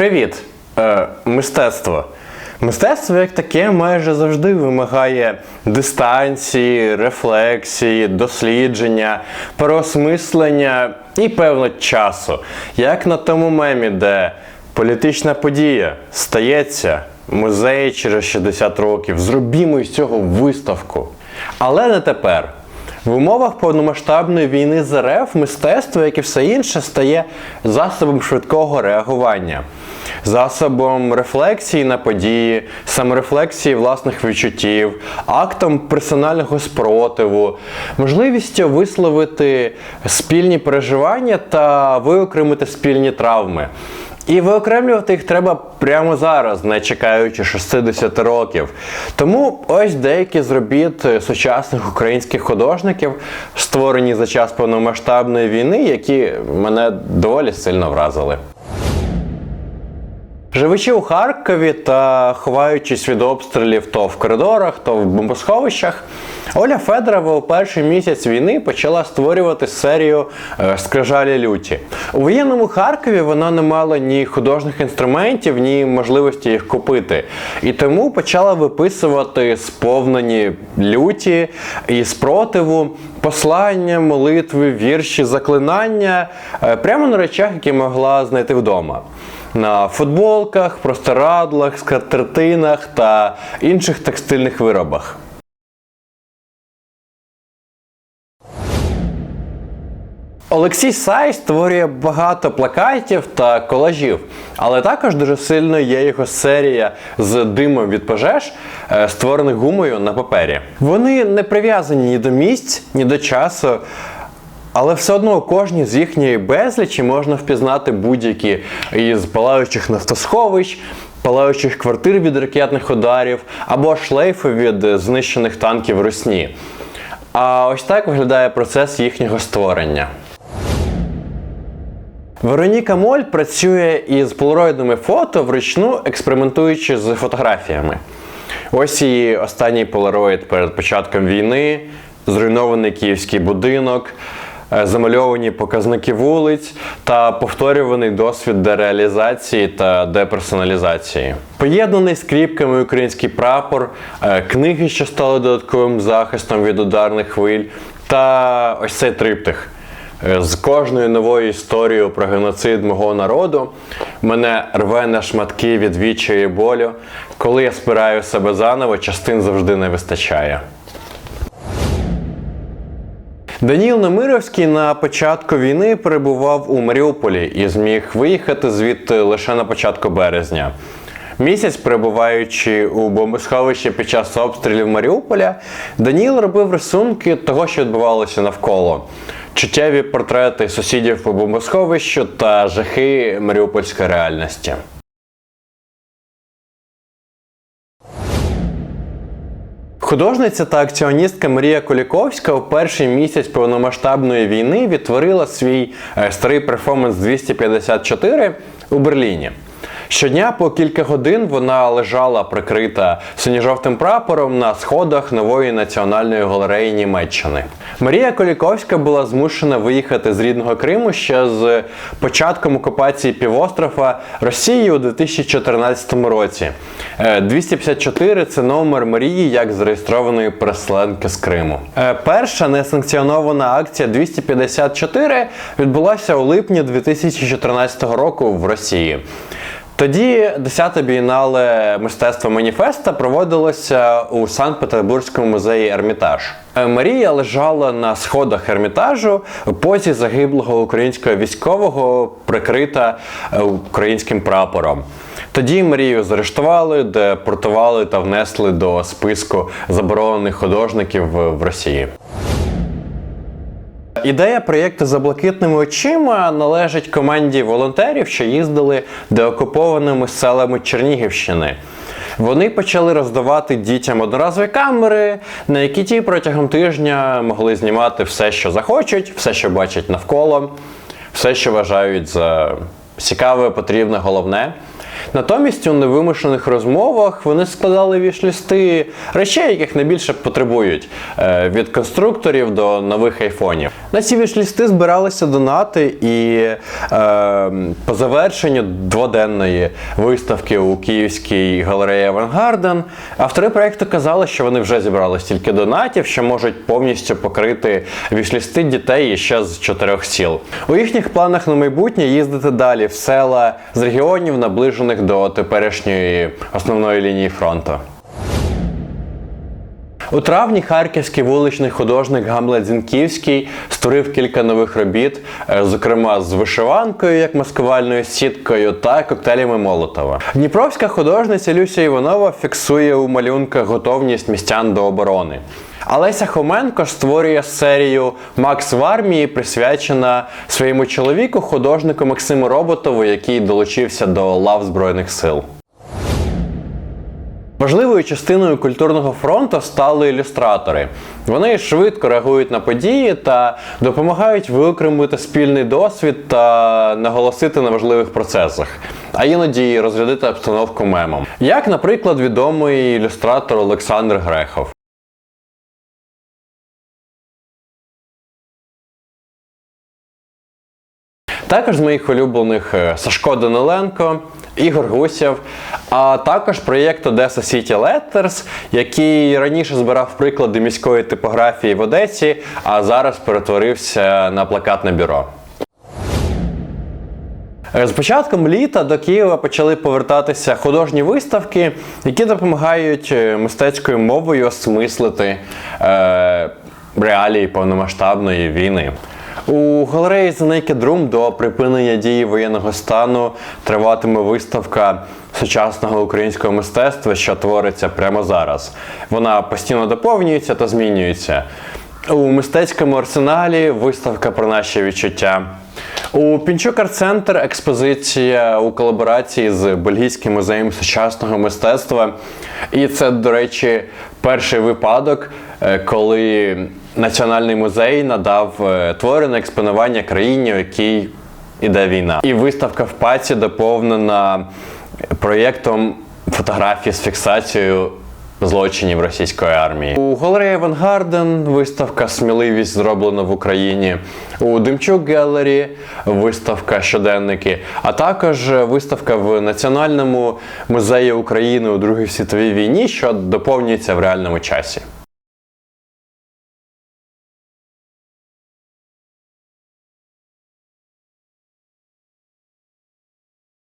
Привіт! Е, мистецтво. Мистецтво як таке майже завжди вимагає дистанції, рефлексії, дослідження, переосмислення і певно часу. Як на тому мемі, де політична подія стається, музей через 60 років, зробімо із цього виставку. Але не тепер. В умовах повномасштабної війни з РФ мистецтво, як і все інше, стає засобом швидкого реагування, засобом рефлексії на події, саморефлексії власних відчуттів, актом персонального спротиву, можливістю висловити спільні переживання та виокремити спільні травми. І виокремлювати їх треба прямо зараз, не чекаючи 60 років. Тому ось деякі з робіт сучасних українських художників, створені за час повномасштабної війни, які мене доволі сильно вразили. Живучи у Харкові та ховаючись від обстрілів то в коридорах, то в бомбосховищах, Оля Федорова у перший місяць війни почала створювати серію е, скрижалі люті. У воєнному Харкові вона не мала ні художніх інструментів, ні можливості їх купити. І тому почала виписувати сповнені люті і спротиву, послання, молитви, вірші, заклинання е, прямо на речах, які могла знайти вдома на футболках, простирадлах, скатертинах та інших текстильних виробах. Олексій Сай створює багато плакатів та колажів, але також дуже сильно є його серія з димом від пожеж, е, створених гумою на папері. Вони не прив'язані ні до місць, ні до часу. Але все одно кожній з їхньої безлічі можна впізнати будь-які із палаючих нафтосховищ, палаючих квартир від ракетних ударів або шлейфи від знищених танків Русні. А ось так виглядає процес їхнього створення. Вероніка Моль працює із полароїдними фото вручну експериментуючи з фотографіями. Ось її останній полароїд перед початком війни, зруйнований київський будинок, замальовані показники вулиць та повторюваний досвід дереалізації та деперсоналізації. Поєднаний з кріпками український прапор, е, книги, що стали додатковим захистом від ударних хвиль, та ось цей триптих. Е, З кожною новою історією про геноцид мого народу мене рве на шматки від відчаю і болю. Коли я спираю себе заново, частин завжди не вистачає. Даніл Немировський на початку війни перебував у Маріуполі і зміг виїхати звідти лише на початку березня. Місяць перебуваючи у бомбосховищі під час обстрілів Маріуполя, Даніл робив рисунки того, що відбувалося навколо. Чуттєві портрети сусідів по бомбосховищу та жахи маріупольської реальності. Художниця та акціоністка Марія Куліковська у перший місяць повномасштабної війни відтворила свій е, старий перформанс 254 у Берліні. Щодня по кілька годин вона лежала прикрита синьо-жовтим прапором на сходах нової національної галереї Німеччини. Марія Коліковська була змушена виїхати з рідного Криму ще з початком окупації півострова Росії у 2014 році. Е, 254 це номер Марії як зареєстрованої переселенки з Криму. Е, Перша несанкціонована акція 254 відбулася у липні 2014 року в Росії. Тоді 10-те бієнале мистецтва Маніфеста проводилося у Санкт-Петербурзькому музеї Ермітаж. Е, Марія лежала на сходах Ермітажу у позі загиблого українського військового, прикрита е, українським прапором. Тоді Марію заарештували, депортували та внесли до списку заборонених художників в в Росії. Ідея проєкту за блакитними очима належить команді волонтерів, що їздили деокупованими селами Чернігівщини. Вони почали роздавати дітям одноразові камери, на які ті протягом тижня могли знімати все, що захочуть, все, що бачать навколо, все, що вважають за цікаве, потрібне, головне. Натомість у невимушених розмовах вони складали вішлісти речей, яких найбільше потребують е, від конструкторів до нових айфонів. На ці вішлісти збиралися донати, і е, по завершенню дводенної виставки у Київській галереї Авангарден автори проєкту казали, що вони вже зібрали стільки донатів, що можуть повністю покрити вішлісти дітей ще з чотирьох сіл. У їхніх планах на майбутнє їздити далі в села з регіонів, наближених до теперішньої основної лінії фронту. У травні харківський вуличний художник Гамлет Зінківський створив кілька нових робіт, е, зокрема з вишиванкою, як маскувальною сіткою та коктейлями Молотова. Дніпровська художниця Люся Іванова фіксує у малюнках готовність містян до оборони. А Леся Хоменко створює серію Макс в армії, присвячена своєму чоловіку, художнику Максиму Роботову, який долучився до лав Збройних сил. Важливою частиною культурного фронту стали ілюстратори. Вони швидко реагують на події та допомагають виокремити спільний досвід та наголосити на важливих процесах, а іноді розрядити обстановку мемом. Як, наприклад, відомий ілюстратор Олександр Грехов. Також з моїх улюблених е, Сашко Даниленко, Ігор Гусєв, а також проєкт Odessa City Letters, який раніше збирав приклади міської типографії в Одесі, а зараз перетворився на плакатне бюро. Е, З початком літа до Києва почали повертатися художні виставки, які допомагають е, мистецькою мовою осмислити е, реалії повномасштабної війни. У галереї The Naked Room до припинення дії воєнного стану триватиме виставка сучасного українського мистецтва, що твориться прямо зараз. Вона постійно доповнюється та змінюється. У мистецькому арсеналі виставка про наші відчуття. У Пінчук Арт-Центр експозиція у колаборації з Бельгійським музеєм сучасного мистецтва. І це, до речі, перший випадок, е, коли Національний музей надав е, твори на експонування країні, у якій іде війна. І виставка в паці доповнена проєктом фотографії з фіксацією злочинів російської армії. У галереї Вангарден виставка Сміливість зроблена в Україні. У Демчук Гелері виставка Щоденники, а також виставка в Національному музеї України у Другій світовій війні, що доповнюється в реальному часі.